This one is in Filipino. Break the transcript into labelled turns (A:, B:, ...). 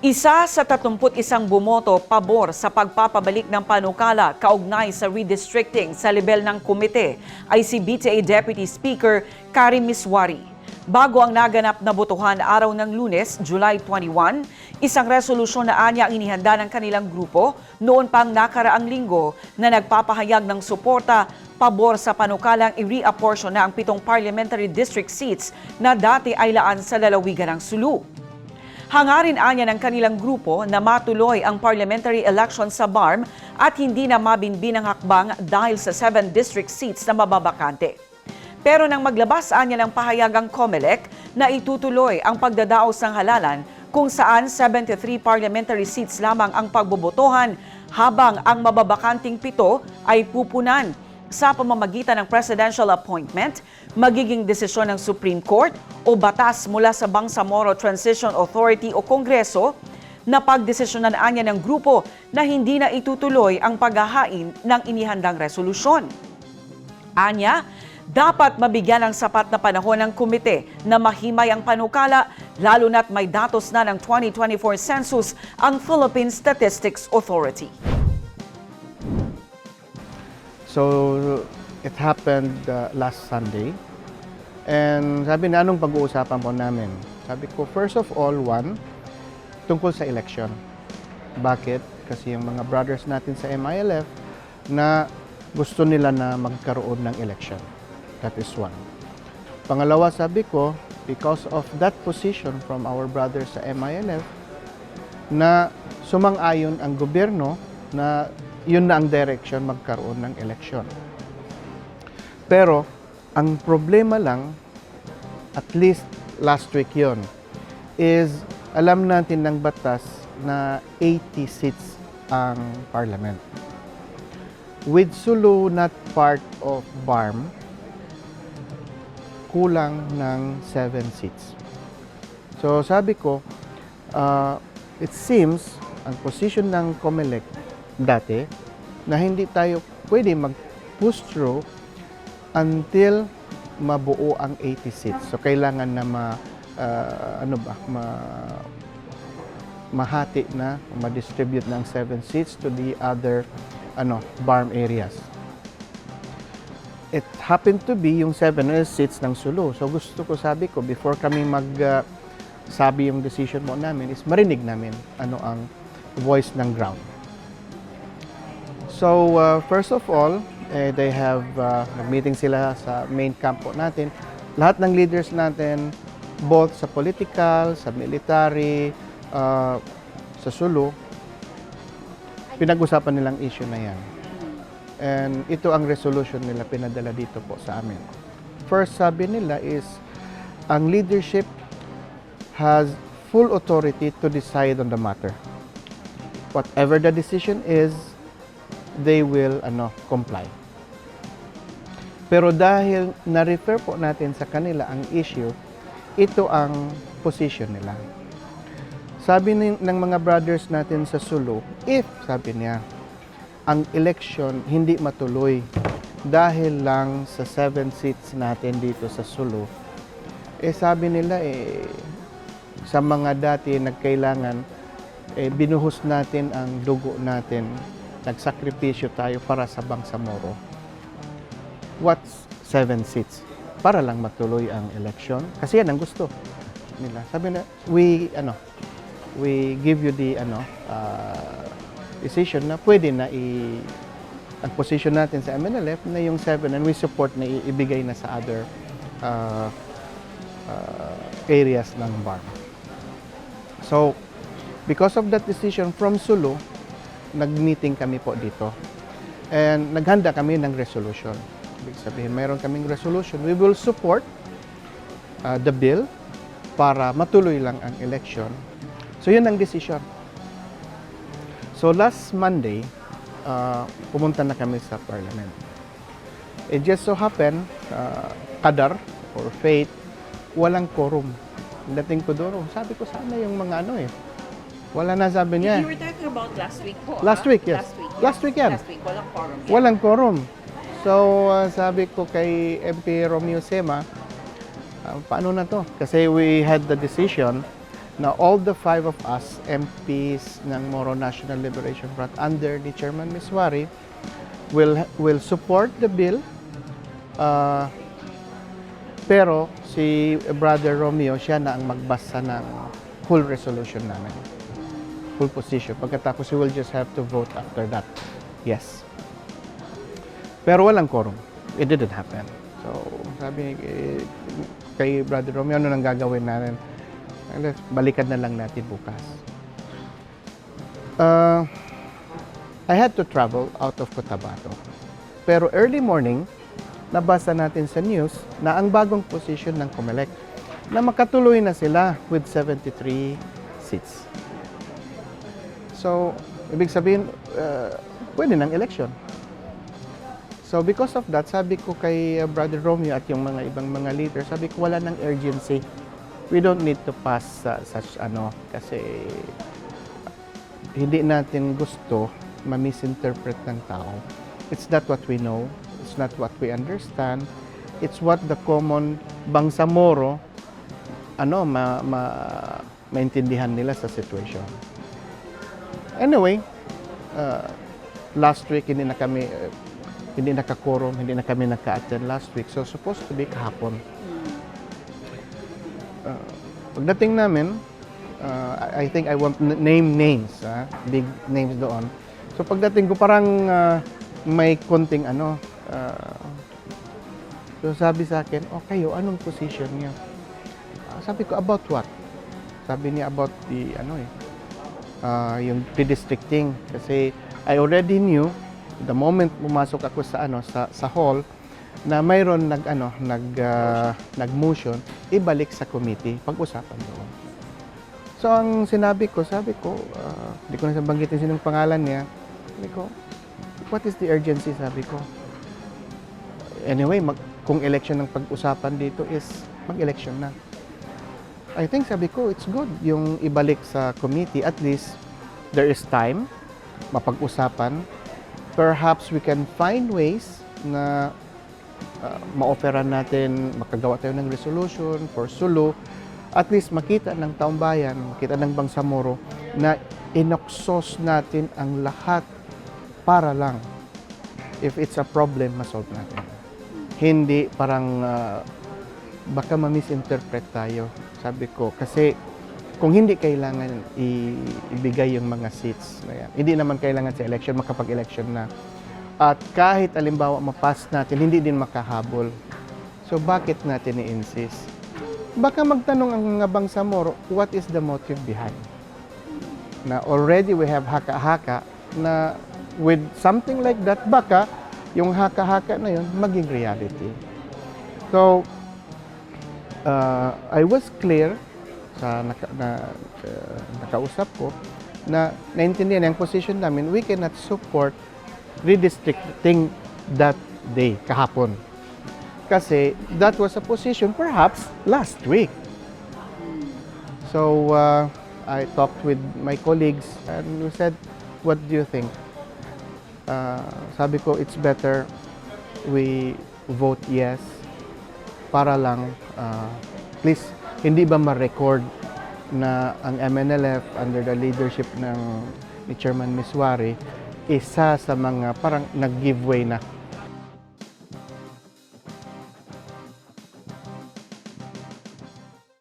A: Isa sa 31 bumoto pabor sa pagpapabalik ng panukala kaugnay sa redistricting sa level ng komite ay si BTA Deputy Speaker Karim Miswari. Bago ang naganap na botohan araw ng lunes, July 21, isang resolusyon na anya ang inihanda ng kanilang grupo noon pang nakaraang linggo na nagpapahayag ng suporta pabor sa panukalang i-reapportion na ang pitong parliamentary district seats na dati ay laan sa lalawigan ng Sulu. Hangarin anya ng kanilang grupo na matuloy ang parliamentary election sa BARM at hindi na mabinbin ang hakbang dahil sa 7 district seats na mababakante. Pero nang maglabas anya ng pahayag ang COMELEC na itutuloy ang pagdadaos ng halalan kung saan 73 parliamentary seats lamang ang pagbobotohan habang ang mababakanting pito ay pupunan sa pamamagitan ng presidential appointment, magiging desisyon ng Supreme Court o batas mula sa Bangsamoro Transition Authority o Kongreso na pagdesisyonan anya ng grupo na hindi na itutuloy ang paghahain ng inihandang resolusyon. Anya, dapat mabigyan ng sapat na panahon ng komite na mahimay ang panukala lalo na't may datos na ng 2024 census ang Philippine Statistics Authority.
B: So, it happened uh, last Sunday. And sabi na, anong pag-uusapan po namin? Sabi ko, first of all, one, tungkol sa election. Bakit? Kasi yung mga brothers natin sa MILF na gusto nila na magkaroon ng election. That is one. Pangalawa, sabi ko, because of that position from our brothers sa MILF, na sumang-ayon ang gobyerno na yun na ang direction magkaroon ng eleksyon. Pero, ang problema lang, at least last week yon is alam natin ng batas na 80 seats ang parliament. With Sulu not part of BARM, kulang ng 7 seats. So sabi ko, uh, it seems ang position ng COMELEC dati na hindi tayo pwede mag-push through until mabuo ang 80 seats. So kailangan na ma uh, ano ba ma mahati na ma-distribute ng 7 seats to the other ano barm areas. It happened to be yung 7 seats ng Sulu. So gusto ko sabi ko before kami mag uh, sabi yung decision mo namin is marinig namin ano ang voice ng ground. So uh, first of all, eh, they have uh, meeting sila sa main camp po natin. Lahat ng leaders natin, both sa political, sa military, uh, sa Sulu, pinag-usapan nilang issue na yan. And ito ang resolution nila pinadala dito po sa amin. First sabi nila is, ang leadership has full authority to decide on the matter. Whatever the decision is, they will ano comply. Pero dahil na-refer po natin sa kanila ang issue, ito ang position nila. Sabi ng, mga brothers natin sa Sulu, if, sabi niya, ang election hindi matuloy dahil lang sa seven seats natin dito sa Sulu, eh sabi nila eh, sa mga dati nagkailangan, eh, binuhos natin ang dugo natin, nagsakripisyo tayo para sa Bangsamoro. What's seven seats? Para lang matuloy ang election. Kasi yan ang gusto nila. Sabi na, we, ano, we give you the, ano, uh, decision na pwede na i, ang position natin sa MNLF na yung seven and we support na ibigay na sa other uh, uh, areas ng BARM. So, because of that decision from Sulu, nag-meeting kami po dito. And naghanda kami ng resolution. Ibig sabihin, mayroon kaming resolution. We will support uh, the bill para matuloy lang ang election. So, yun ang decision. So, last Monday, uh, pumunta na kami sa parliament. It just so happen, uh, kadar or fate, walang quorum. Dating ko doon, oh, sabi ko sana yung mga ano eh. Wala na sabi niya.
C: You were talking about last week po,
B: Last
C: ah?
B: week, yes.
C: Last week,
B: Last week yan.
C: Last week, walang quorum yan.
B: Walang quorum. So, uh, sabi ko kay MP Romeo Sema, uh, paano na to? Kasi we had the decision na all the five of us, MPs ng Moro National Liberation Front under ni Chairman Miswari, will, will support the bill. Uh, pero si Brother Romeo, siya na ang magbasa ng full resolution namin. Full position. Pagkatapos, we will just have to vote after that. Yes. Pero walang quorum. It didn't happen. So, sabi eh, kay Brother Romeo, ano nang gagawin natin? Let's balikan na lang natin bukas. Uh, I had to travel out of Cotabato. Pero early morning, nabasa natin sa news na ang bagong position ng COMELEC na makatuloy na sila with 73 seats. So, ibig sabihin, uh, pwede ng election. So, because of that, sabi ko kay uh, Brother Romeo at yung mga ibang mga leaders, sabi ko wala ng urgency. We don't need to pass uh, such ano kasi hindi natin gusto ma-misinterpret ng tao. It's not what we know. It's not what we understand. It's what the common Bangsamoro ano ma, ma maintindihan nila sa situation. Anyway, uh, last week hindi na kami uh, hindi nakakorum, hindi na kami naka-attend last week. So supposed to be kahapon. Uh, pagdating namin, uh, I think I won't n- name names, ah, big names doon. So pagdating ko parang uh, may konting ano, uh, so sabi sa akin, oh kayo, anong position niyo? Ah, sabi ko, about what? Sabi niya about the, ano eh, ah, yung redistricting. Kasi I already knew, the moment pumasok ako sa, ano, sa, sa hall, na mayroon nag, ano, nag, ah, nag-motion, ibalik sa committee, pag-usapan doon. So, ang sinabi ko, sabi ko, ah, hindi ko na banggitin sinong pangalan niya. Sabi ko, what is the urgency, sabi ko. Anyway, mag, kung election ng pag-usapan dito is mag-election na. I think sabi ko, it's good yung ibalik sa committee. At least, there is time, mapag-usapan. Perhaps we can find ways na uh, ma-offeran natin, makagawa tayo ng resolution for Sulu. At least makita ng taong bayan, makita ng Bangsamoro na inoksos natin ang lahat para lang if it's a problem, masolve natin. Hindi parang uh, baka ma-misinterpret tayo, sabi ko. Kasi kung hindi kailangan ibigay yung mga seats na yan, hindi naman kailangan sa election, makapag-election na. At kahit alimbawa mapass natin, hindi din makahabol. So bakit natin i-insist? Baka magtanong ang mga Bangsamoro, what is the motive behind? Na already we have haka-haka na with something like that, baka yung haka-haka na yun maging reality. So, uh, I was clear sa naka, na, uh, nakausap ko na naintindihan ang position namin, we cannot support redistricting that day, kahapon. Kasi that was a position perhaps last week. So, uh, I talked with my colleagues and we said, what do you think? Uh, sabi ko, it's better we vote yes para lang, uh, please, hindi ba ma-record na ang MNLF under the leadership ng ni Chairman Miswari isa sa mga parang nag-giveaway na